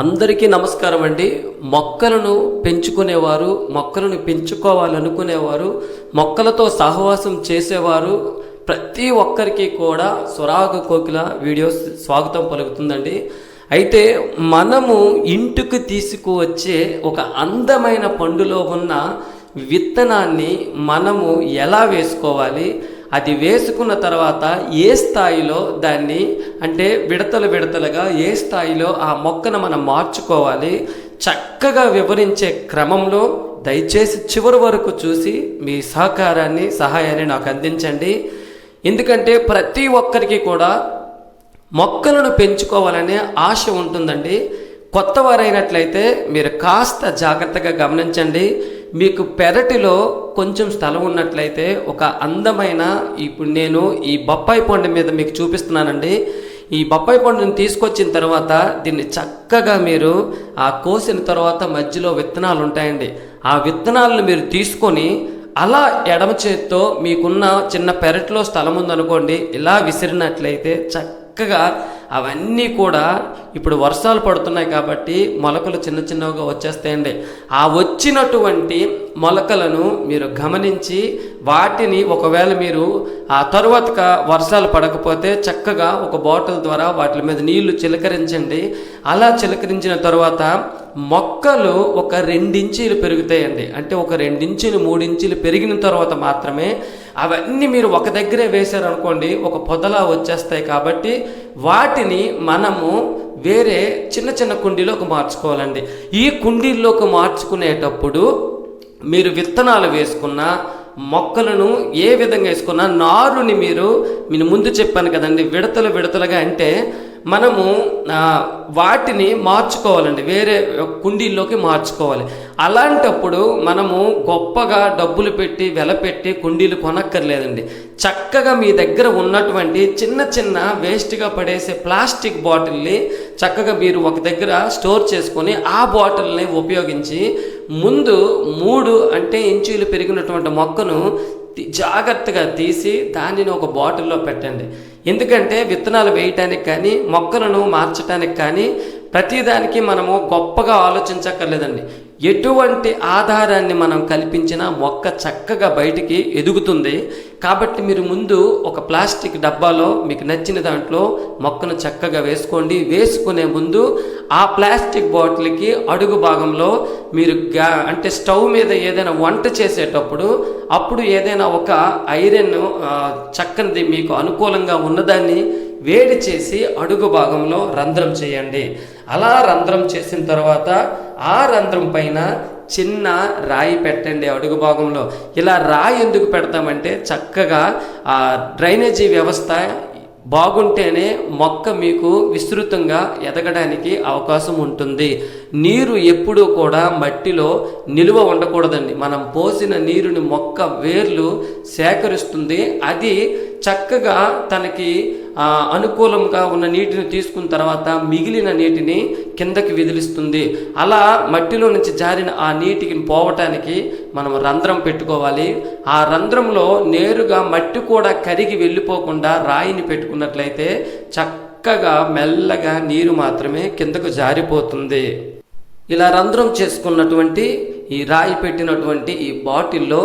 అందరికీ నమస్కారం అండి. మొక్కలను పెంచుకునేవారు మొక్కలను పెంచుకోవాలనుకునేవారు మొక్కలతో సహవాసం చేసేవారు ప్రతి ఒక్కరికి కూడా స్వరాగ కోకిల వీడియోస్ స్వాగతం పలుకుతుందండి. అయితే మనము ఇంటికి తీసుకువచ్చే ఒక అందమైన పండులో ఉన్న విత్తనాన్ని మనము ఎలా వేసుకోవాలి అది వేసుకున్న తర్వాత ఏ స్థాయిలో దాన్ని అంటే విడతలు విడతలుగా ఏ స్థాయిలో ఆ మొక్కను మనం మార్చుకోవాలి చక్కగా వివరించే క్రమంలో దయచేసి చివరి వరకు చూసి మీ సహకారాన్ని సహాయాన్ని నాకు అందించండి. ఎందుకంటే ప్రతి ఒక్కరికి కూడా మొక్కలను పెంచుకోవాలనే ఆశ ఉంటుందండి. కొత్త వారైనట్లయితే మీరు కాస్త జాగ్రత్తగా గమనించండి. మీకు పెరటిలో కొంచెం స్థలం ఉన్నట్లయితే ఒక అందమైన ఇప్పుడు నేను ఈ బొప్పాయి పండు మీద మీకు చూపిస్తున్నానండి. ఈ బొప్పాయి పండుని తీసుకొచ్చిన తర్వాత దీన్ని చక్కగా మీరు ఆ కోసిన తర్వాత మధ్యలో విత్తనాలు ఉంటాయండి. ఆ విత్తనాలను మీరు తీసుకొని అలా ఎడమ చేత్తో మీకున్న చిన్న పెరట్లో స్థలం ఉందనుకోండి ఇలా విసిరినట్లయితే చక్కగా అవన్నీ కూడా ఇప్పుడు వర్షాలు పడుతున్నాయి కాబట్టి మొలకలు చిన్న చిన్నవిగా వచ్చేస్తాయండి. ఆ వచ్చినటువంటి మొలకలను మీరు గమనించి వాటిని ఒకవేళ మీరు ఆ తరువాత వర్షాలు పడకపోతే చక్కగా ఒక బాటిల్ ద్వారా వాటి మీద నీళ్ళు చిలకరించండి. అలా చిలకరించిన తర్వాత మొక్కలు ఒక రెండించీలు పెరుగుతాయండి. అంటే ఒక రెండించీలు మూడించీలు పెరిగిన తర్వాత మాత్రమే అవన్నీ మీరు ఒక దగ్గరే వేశారనుకోండి ఒక పొదలా వచ్చేస్తాయి కాబట్టి వాటిని మనము వేరే చిన్న చిన్న కుండీలోకి మార్చుకోవాలండి. ఈ కుండీల్లోకి మార్చుకునేటప్పుడు మీరు విత్తనాలు వేసుకున్న మొక్కలను ఏ విధంగా వేసుకున్నా నారుని మీరు నేను ముందు చెప్పాను కదండి విడతలు విడతలుగా అంటే మనము వాటిని మార్చుకోవాలండి. వేరే కుండీల్లోకి మార్చుకోవాలి. అలాంటప్పుడు మనము గొప్పగా డబ్బులు పెట్టి వెల పెట్టి కుండీలు కొనక్కర్లేదండి. చక్కగా మీ దగ్గర ఉన్నటువంటి చిన్న చిన్న వేస్ట్గా పడేసే ప్లాస్టిక్ బాటిల్ని చక్కగా మీరు ఒక దగ్గర స్టోర్ చేసుకొని ఆ బాటిల్ని ఉపయోగించి ముందు మూడు అంటే ఇంచీలు పెరిగినటువంటి మొక్కను జాగ్రత్తగా తీసి దానిని ఒక బాటిల్లో పెట్టండి. ఎందుకంటే విత్తనాలు వేయటానికి కానీ మొక్కలను మార్చడానికి కానీ ప్రతిదానికి మనము గొప్పగా ఆలోచించక్కర్లేదండి. ఎటువంటి ఆధారాన్ని మనం కల్పించినా మొక్క చక్కగా బయటికి ఎదుగుతుంది. కాబట్టి మీరు ముందు ఒక ప్లాస్టిక్ డబ్బాలో మీకు నచ్చిన దాంట్లో మొక్కను చక్కగా వేసుకోండి. వేసుకునే ముందు ఆ ప్లాస్టిక్ బాటిల్కి అడుగు భాగంలో మీరు గా అంటే స్టవ్ మీద ఏదైనా వంట చేసేటప్పుడు అప్పుడు ఏదైనా ఒక ఐరన్ చక్కనిది మీకు అనుకూలంగా ఉన్నదాన్ని వేడి చేసి అడుగు భాగంలో రంధ్రం చేయండి. అలా రంధ్రం చేసిన తర్వాత ఆ రంధ్రం పైన చిన్న రాయి పెట్టండి అడుగు భాగంలో. ఇలా రాయి ఎందుకు పెడతామంటే చక్కగా ఆ డ్రైనేజీ వ్యవస్థ బాగుంటేనే మొక్క మీకు విస్తృతంగా ఎదగడానికి అవకాశం ఉంటుంది. నీరు ఎప్పుడూ కూడా మట్టిలో నిలువ ఉండకూడదండి. మనం పోసిన నీరుని మొక్క వేర్లు సేకరిస్తుంది. అది చక్కగా తనకి అనుకూలంగా ఉన్న నీటిని తీసుకున్న తర్వాత మిగిలిన నీటిని కిందకి విదిలిస్తుంది. అలా మట్టిలో నుంచి జారిన ఆ నీటికి పోవటానికి మనం రంధ్రం పెట్టుకోవాలి. ఆ రంధ్రంలో నేరుగా మట్టి కూడా కరిగి వెళ్ళిపోకుండా రాయిని పెట్టుకున్నట్లయితే చక్కగా మెల్లగా నీరు మాత్రమే కిందకు జారిపోతుంది. ఇలా రంధ్రం చేసుకున్నటువంటి ఈ రాయి పెట్టినటువంటి ఈ బాటిల్లో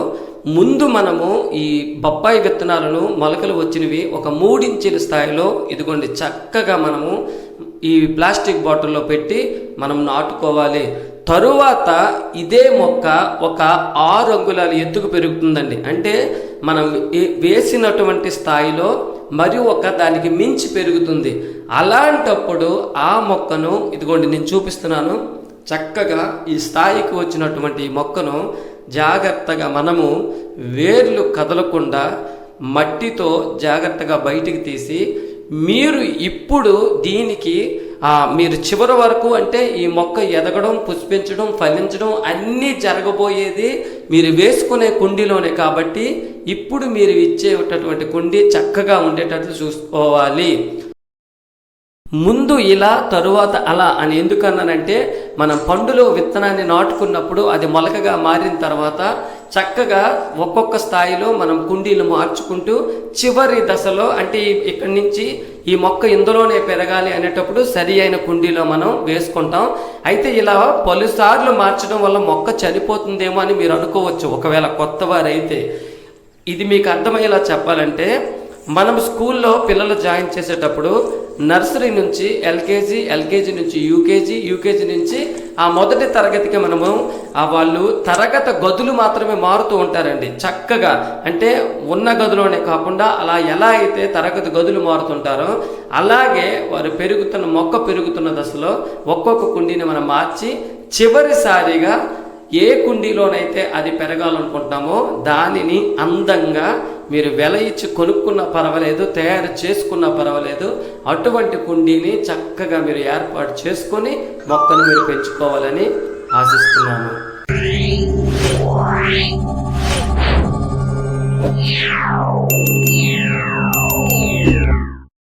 ముందు మనము ఈ బొప్పాయి విత్తనాలను మొలకలు వచ్చినవి ఒక మూడించెల స్థాయిలో ఇదిగోండి చక్కగా మనము ఈ ప్లాస్టిక్ బాటిల్లో పెట్టి మనం నాటుకోవాలి. తరువాత ఇదే మొక్క ఒక ఆరు అంగుళాల ఎత్తుకు పెరుగుతుందండి. అంటే మనం వేసినటువంటి స్థాయిలో మరి ఒక దానికి మించి పెరుగుతుంది. అలాంటప్పుడు ఆ మొక్కను ఇదిగోండి నేను చూపిస్తున్నాను చక్కగా ఈ స్థాయికి వచ్చినటువంటి ఈ మొక్కను జాగ్రత్తగా మనము వేర్లు కదలకుండా మట్టితో జాగ్రత్తగా బయటికి తీసి మీరు ఇప్పుడు దీనికి మీరు చివరి వరకు అంటే ఈ మొక్క ఎదగడం పుష్పించడం ఫలించడం అన్నీ జరగబోయేది మీరు వేసుకునే కుండీలోనే కాబట్టి ఇప్పుడు మీరు ఇచ్చేటటువంటి కుండీ చక్కగా ఉండేటట్లు చూసుకోవాలి. ముందు ఇలా తరువాత అలా అని ఎందుకన్నానంటే మనం పండులో విత్తనాన్ని నాటుకున్నప్పుడు అది మొలకగా మారిన తర్వాత చక్కగా ఒక్కొక్క స్థాయిలో మనం కుండీలు మార్చుకుంటూ చివరి దశలో అంటే ఇక్కడి నుంచి ఈ మొక్క ఇందులోనే పెరగాలి అనేటప్పుడు సరి అయిన కుండీలో మనం వేసుకుంటాం. అయితే ఇలా పలుసార్లు మార్చడం వల్ల మొక్క చనిపోతుందేమో అని మీరు అనుకోవచ్చు. ఒకవేళ కొత్త వారైతే ఇది మీకు అర్థమయ్యేలా చెప్పాలంటే మనం స్కూల్లో పిల్లలు జాయిన్ చేసేటప్పుడు నర్సరీ నుంచి ఎల్కేజీ ఎల్కేజీ నుంచి యూకేజీ యూకేజీ నుంచి ఆ మొదటి తరగతికి మనము ఆ వాళ్ళు తరగతి గదులు మాత్రమే మారుతూ ఉంటారండి చక్కగా. అంటే ఉన్న గదిలోనే కాకుండా అలా ఎలా అయితే తరగతి గదులు మారుతుంటారో అలాగే వారు పెరుగుతున్న మొక్క పెరుగుతున్న దశలో ఒక్కొక్క కుండీని మనం మార్చి చివరిసారిగా ఏ కుండీలోనైతే అది పెరగాలనుకుంటున్నామో దానిని అందంగా మీరు వెల ఇచ్చి కొనుక్కున్నా పర్వాలేదు తయారు చేసుకున్నా పర్వాలేదు అటువంటి కుండీని చక్కగా మీరు ఏర్పాటు చేసుకొని మొక్కను మీరు పెంచుకోవాలని ఆశిస్తున్నాను Yeah.